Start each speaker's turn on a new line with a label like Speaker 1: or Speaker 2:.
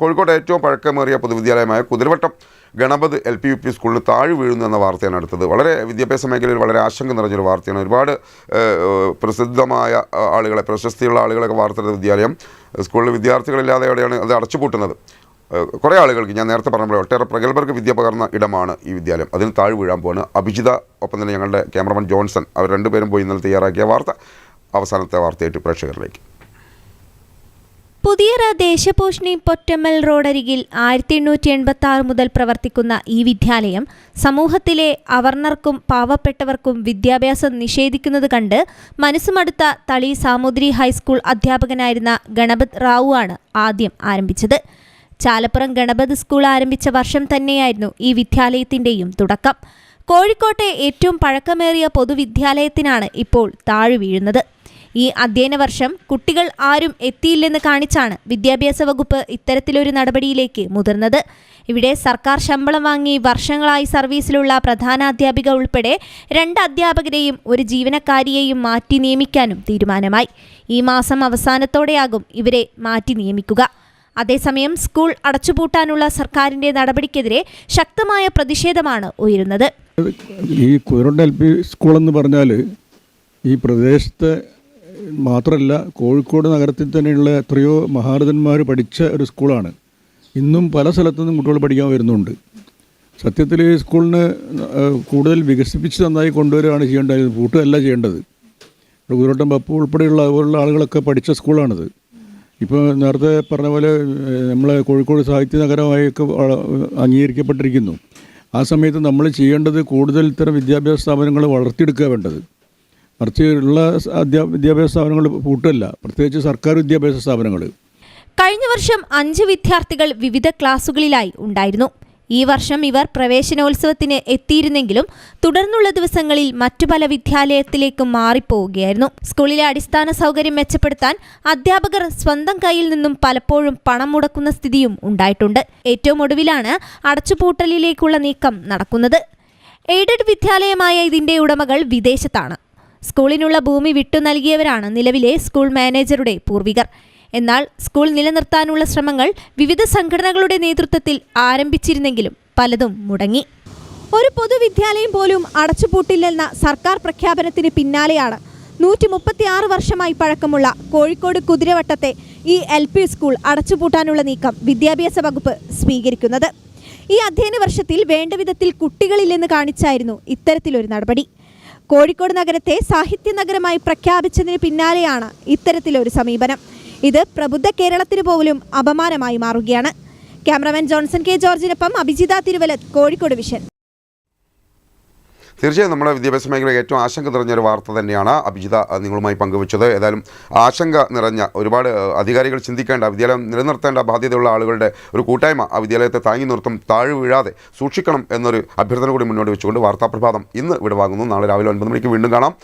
Speaker 1: കോഴിക്കോട് ഏറ്റവും പഴക്കമേറിയ പൊതുവിദ്യാലയമായ Kuthiravattam Ganapat L P U P സ്കൂളിൽ താഴ് വീഴുന്നു എന്ന വാർത്തയാണ് അടുത്തത്. വളരെ വിദ്യാഭ്യാസ മേഖലയിൽ വളരെ ആശങ്ക നിറഞ്ഞൊരു വാർത്തയാണ്. ഒരുപാട് പ്രസിദ്ധമായ ആളുകളെ പ്രശസ്തിയുള്ള ആളുകളൊക്കെ വാർത്തെടുത്ത വിദ്യാലയം. സ്കൂളിൽ വിദ്യാർത്ഥികളില്ലാതെ അവിടെയാണ് അത് അടച്ചുപൂട്ടുന്നത്? കുറേ ആളുകൾക്ക് ഞാൻ നേരത്തെ പറഞ്ഞ പോലെ ഒട്ടേറെ പ്രഗത്ഭർക്ക് വിദ്യ പകർന്ന ഇടമാണ് ഈ വിദ്യാലയം. അതിന് താഴ് വീഴാൻ പോകുന്നത് അഭിജിത ഒപ്പം തന്നെ ഞങ്ങളുടെ ക്യാമറമാൻ ജോൺസൺ. അവർ രണ്ടുപേരും പോയി ഇന്നലെ തയ്യാറാക്കിയ വാർത്ത. അവസാനത്തെ വാർത്തയായിട്ട് പ്രേക്ഷകരിലേക്ക്.
Speaker 2: പുതിയറ ദേശപോഷണി പൊറ്റമ്മൽ റോഡരികിൽ ആയിരത്തി എണ്ണൂറ്റി എൺപത്തി ആറ് മുതൽ പ്രവർത്തിക്കുന്ന ഈ വിദ്യാലയം സമൂഹത്തിലെ അവർണർക്കും പാവപ്പെട്ടവർക്കും വിദ്യാഭ്യാസം നിഷേധിക്കുന്നത് കണ്ട് മനസ്സുമടുത്ത തളി സാമൂതിരി ഹൈസ്കൂൾ അധ്യാപകനായിരുന്ന ഗണപത് റാവു ആണ് ആദ്യം ആരംഭിച്ചത്. ചാലപ്പുറം ഗണപത് സ്കൂൾ ആരംഭിച്ച വർഷം തന്നെയായിരുന്നു ഈ വിദ്യാലയത്തിന്റെയും തുടക്കം. കോഴിക്കോട്ടെ ഏറ്റവും പഴക്കമേറിയ പൊതുവിദ്യാലയത്തിനാണ് ഇപ്പോൾ താഴ് വീഴുന്നത്. ഈ അധ്യയന വർഷം കുട്ടികൾ ആരും എത്തിയില്ലെന്ന് കാണിച്ചാണ് വിദ്യാഭ്യാസ വകുപ്പ് ഇത്തരത്തിലൊരു നടപടിയിലേക്ക് മുതിർന്നത്. ഇവിടെ സർക്കാർ ശമ്പളം വാങ്ങി വർഷങ്ങളായി സർവീസിലുള്ള പ്രധാന അധ്യാപിക ഉൾപ്പെടെ രണ്ട് അധ്യാപകരെയും ഒരു ജീവനക്കാരിയെയും മാറ്റി നിയമിക്കാനും തീരുമാനമായി. ഈ മാസം അവസാനത്തോടെയാകും ഇവരെ മാറ്റി നിയമിക്കുക. അതേസമയം സ്കൂൾ അടച്ചുപൂട്ടാനുള്ള സർക്കാരിന്റെ നടപടിക്കെതിരെ ശക്തമായ പ്രതിഷേധമാണ് ഉയരുന്നത്.
Speaker 3: ഈ കുതിരണ്ട എൽ പി സ്കൂളെന്ന് പറഞ്ഞാൽ ഈ പ്രദേശത്തെ മാത്രമല്ല കോഴിക്കോട് നഗരത്തിൽ തന്നെയുള്ള എത്രയോ മഹാരഥന്മാർ പഠിച്ച ഒരു സ്കൂളാണ്. ഇന്നും പല സ്ഥലത്തു നിന്നും കുട്ടികൾ പഠിക്കാൻ വരുന്നുണ്ട്. സത്യത്തിൽ ഈ സ്കൂളിന് കൂടുതൽ വികസിപ്പിച്ച് നന്നായി കൊണ്ടുവരികയാണ് ചെയ്യേണ്ടത്. പൂട്ടുകയല്ല ചെയ്യേണ്ടത്. കുതിരോട്ടം പപ്പു ഉൾപ്പെടെയുള്ള അതുപോലുള്ള ആളുകളൊക്കെ പഠിച്ച സ്കൂളാണിത്. ഇപ്പോൾ നേരത്തെ പറഞ്ഞ പോലെ നമ്മൾ കോഴിക്കോട് സാഹിത്യ നഗരമായൊക്കെ അംഗീകരിക്കപ്പെട്ടിരിക്കുന്നു. ആ സമയത്ത് നമ്മൾ ചെയ്യേണ്ടത് കൂടുതൽ ഇത്തരം വിദ്യാഭ്യാസ സ്ഥാപനങ്ങൾ വളർത്തിയെടുക്കുക വേണ്ടത്. മറിച്ച് ഉള്ള വിദ്യാഭ്യാസ സ്ഥാപനങ്ങൾ പൂട്ടല്ല പ്രത്യേകിച്ച് സർക്കാർ വിദ്യാഭ്യാസ സ്ഥാപനങ്ങൾ.
Speaker 2: കഴിഞ്ഞ വർഷം അഞ്ച് വിദ്യാർത്ഥികൾ വിവിധ ക്ലാസുകളിലായി ഉണ്ടായിരുന്നു. ഈ വർഷം ഇവർ പ്രവേശനോത്സവത്തിന് എത്തിയിരുന്നെങ്കിലും തുടർന്നുള്ള ദിവസങ്ങളിൽ മറ്റു പല വിദ്യാലയത്തിലേക്കും മാറിപ്പോവുകയായിരുന്നു. സ്കൂളിലെ അടിസ്ഥാന സൗകര്യം മെച്ചപ്പെടുത്താൻ അധ്യാപകർ സ്വന്തം കയ്യിൽ നിന്നും പലപ്പോഴും പണം മുടക്കുന്ന സ്ഥിതിയും ഉണ്ടായിട്ടുണ്ട്. ഏറ്റവും ഒടുവിലാണ് അടച്ചുപൂട്ടലിലേക്കുള്ള നീക്കം നടക്കുന്നത്. എയ്ഡഡ് വിദ്യാലയമായ ഇതിന്റെ ഉടമകൾ വിദേശത്താണ്. സ്കൂളിനുള്ള ഭൂമി വിട്ടു നൽകിയവരാണ് നിലവിലെ സ്കൂൾ മാനേജറുടെ പൂർവികർ. എന്നാൽ സ്കൂൾ നിലനിർത്താനുള്ള ശ്രമങ്ങൾ വിവിധ സംഘടനകളുടെ നേതൃത്വത്തിൽ ആരംഭിച്ചിരുന്നെങ്കിലും പലതും മുടങ്ങി. ഒരു പൊതുവിദ്യാലയം പോലും അടച്ചുപൂട്ടില്ലെന്ന സർക്കാർ പ്രഖ്യാപനത്തിന് പിന്നാലെയാണ് നൂറ്റി മുപ്പത്തിയാറ് വർഷമായി പഴക്കമുള്ള കോഴിക്കോട് കുതിരവട്ടത്തെ ഈ എൽ പി സ്കൂൾ അടച്ചുപൂട്ടാനുള്ള നീക്കം വിദ്യാഭ്യാസ വകുപ്പ് സ്വീകരിക്കുന്നത്. ഈ അധ്യയന വർഷത്തിൽ വേണ്ട വിധത്തിൽ കുട്ടികളില്ലെന്ന് കാണിച്ചായിരുന്നു ഇത്തരത്തിലൊരു നടപടി. കോഴിക്കോട് നഗരത്തെ സാഹിത്യ നഗരമായി പ്രഖ്യാപിച്ചതിന് പിന്നാലെയാണ് ഇത്തരത്തിലൊരു സമീപനം. ഇത് പ്രബുദ്ധ കേരളത്തിന് പോലും അപമാനമായി മാറുകയാണ്. ക്യാമറമാൻ ജോൺസൺ കെ ജോർജിനൊപ്പം അഭിജിത തിരുവലത്ത് കോഴിക്കോട് വിഷൻ.
Speaker 1: തീർച്ചയായും നമ്മുടെ വിദ്യാഭ്യാസ മേഖലയിൽ ഏറ്റവും ആശങ്ക നിറഞ്ഞൊരു വാർത്ത തന്നെയാണ് അഭിജിത നിങ്ങളുമായി പങ്കുവച്ചത്. ഏതായാലും ആശങ്ക നിറഞ്ഞ ഒരുപാട് അധികാരികൾ ചിന്തിക്കേണ്ട വിദ്യാലയം നിലനിർത്തേണ്ട ബാധ്യതയുള്ള ആളുകളുടെ ഒരു കൂട്ടായ്മ ആ വിദ്യാലയത്തെ താങ്ങി നിർത്തും താഴെ വീഴാതെ സൂക്ഷിക്കണം എന്നൊരു അഭ്യർത്ഥന കൂടി മുന്നോട്ട് വെച്ചുകൊണ്ട് വാർത്താപ്രഭാതം ഇന്ന് വിടവാങ്ങുന്നു. നാളെ രാവിലെ ഒൻപത് മണിക്ക് വീണ്ടും കാണാം.